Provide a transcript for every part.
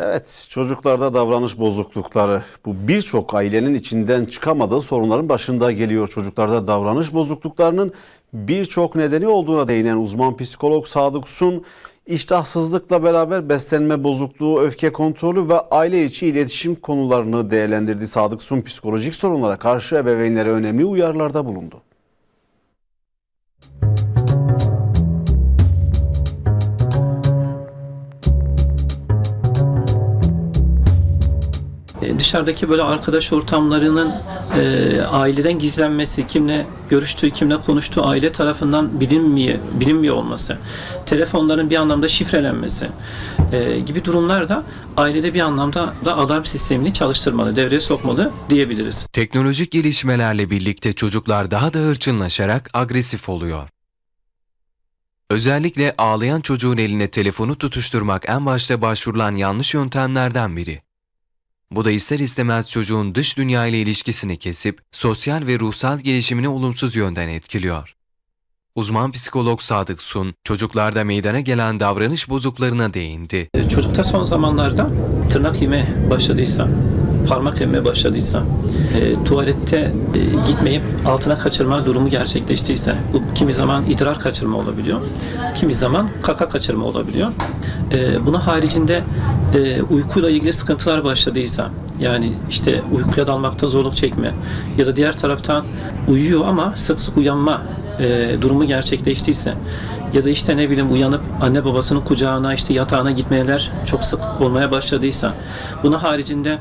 Evet, çocuklarda davranış bozuklukları bu birçok ailenin içinden çıkamadığı sorunların başında geliyor. Çocuklarda davranış bozukluklarının birçok nedeni olduğuna değinen uzman psikolog Sadık Sun, iştahsızlıkla beraber beslenme bozukluğu, öfke kontrolü ve aile içi iletişim konularını değerlendirdi. Sadık Sun psikolojik sorunlara karşı ebeveynlere önemli uyarılarda bulundu. Dışarıdaki böyle arkadaş ortamlarının e, aileden gizlenmesi, kimle görüştüğü, kimle konuştuğu aile tarafından bilinmiyor, bilinmiyor olması, telefonların bir anlamda şifrelenmesi e, gibi durumlar da ailede bir anlamda da alarm sistemini çalıştırmalı, devreye sokmalı diyebiliriz. Teknolojik gelişmelerle birlikte çocuklar daha da hırçınlaşarak agresif oluyor. Özellikle ağlayan çocuğun eline telefonu tutuşturmak en başta başvurulan yanlış yöntemlerden biri. Bu da ister istemez çocuğun dış dünya ile ilişkisini kesip sosyal ve ruhsal gelişimini olumsuz yönden etkiliyor. Uzman psikolog Sadık Sun, çocuklarda meydana gelen davranış bozuklarına değindi. E, Çocukta son zamanlarda tırnak yeme başladıysa, parmak yemeye başladıysa, e, tuvalette e, gitmeyip altına kaçırma durumu gerçekleştiyse, bu kimi zaman idrar kaçırma olabiliyor, kimi zaman kaka kaçırma olabiliyor. E, bunun haricinde e, uykuyla ilgili sıkıntılar başladıysa, yani işte uykuya dalmakta zorluk çekme ya da diğer taraftan uyuyor ama sık sık uyanma e, durumu gerçekleştiyse ya da işte ne bileyim uyanıp anne babasının kucağına işte yatağına gitmeler çok sık olmaya başladıysa bunun haricinde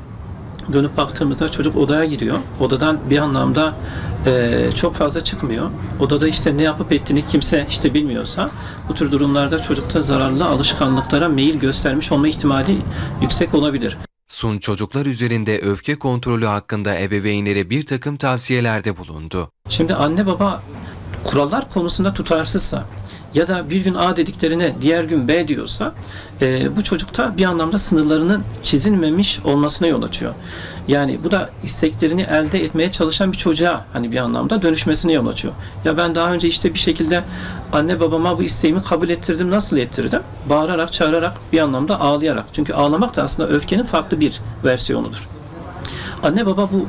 dönüp baktığımızda çocuk odaya giriyor. Odadan bir anlamda e, çok fazla çıkmıyor. Odada işte ne yapıp ettiğini kimse işte bilmiyorsa bu tür durumlarda çocukta zararlı alışkanlıklara meyil göstermiş olma ihtimali yüksek olabilir. Sun çocuklar üzerinde öfke kontrolü hakkında ebeveynlere bir takım tavsiyelerde bulundu. Şimdi anne baba kurallar konusunda tutarsızsa ya da bir gün A dediklerine diğer gün B diyorsa e, bu çocukta bir anlamda sınırlarının çizilmemiş olmasına yol açıyor. Yani bu da isteklerini elde etmeye çalışan bir çocuğa hani bir anlamda dönüşmesine yol açıyor. Ya ben daha önce işte bir şekilde anne babama bu isteğimi kabul ettirdim. Nasıl ettirdim? Bağırarak, çağırarak bir anlamda ağlayarak. Çünkü ağlamak da aslında öfkenin farklı bir versiyonudur. Anne baba bu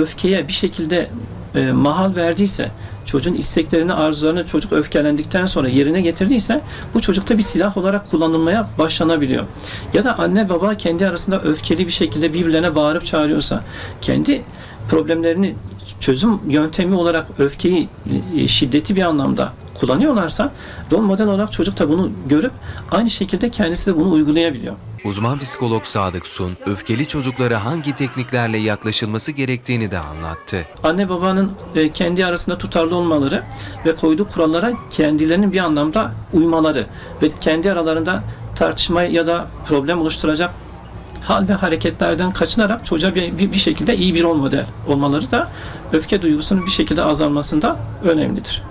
öfkeye bir şekilde e, mahal verdiyse, çocuğun isteklerini, arzularını çocuk öfkelendikten sonra yerine getirdiyse bu çocukta bir silah olarak kullanılmaya başlanabiliyor. Ya da anne baba kendi arasında öfkeli bir şekilde birbirlerine bağırıp çağırıyorsa, kendi problemlerini çözüm yöntemi olarak öfkeyi, e, şiddeti bir anlamda kullanıyorlarsa rol model olarak çocuk da bunu görüp aynı şekilde kendisi de bunu uygulayabiliyor. Uzman psikolog Sadık Sun, öfkeli çocuklara hangi tekniklerle yaklaşılması gerektiğini de anlattı. anne babanın e, kendi arasında tutarlı olmaları ve koyduğu kurallara kendilerinin bir anlamda uymaları ve kendi aralarında tartışma ya da problem oluşturacak hal ve hareketlerden kaçınarak çocuğa bir, bir, bir şekilde iyi bir rol model olmaları da öfke duygusunun bir şekilde azalmasında önemlidir.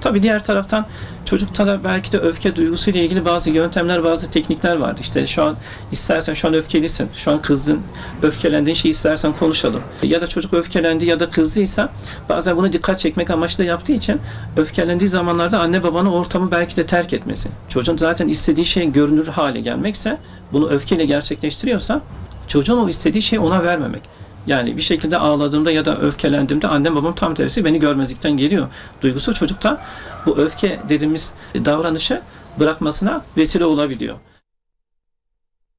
Tabi diğer taraftan çocukta da belki de öfke duygusuyla ilgili bazı yöntemler, bazı teknikler vardı. İşte şu an istersen şu an öfkelisin, şu an kızdın, öfkelendiğin şeyi istersen konuşalım. Ya da çocuk öfkelendi ya da kızdıysa bazen bunu dikkat çekmek amaçlı yaptığı için öfkelendiği zamanlarda anne babanın ortamı belki de terk etmesi. Çocuğun zaten istediği şey görünür hale gelmekse bunu öfkeyle gerçekleştiriyorsa çocuğun o istediği şeyi ona vermemek. Yani bir şekilde ağladığımda ya da öfkelendiğimde annem babam tam tersi beni görmezlikten geliyor. Duygusu çocukta bu öfke dediğimiz davranışı bırakmasına vesile olabiliyor.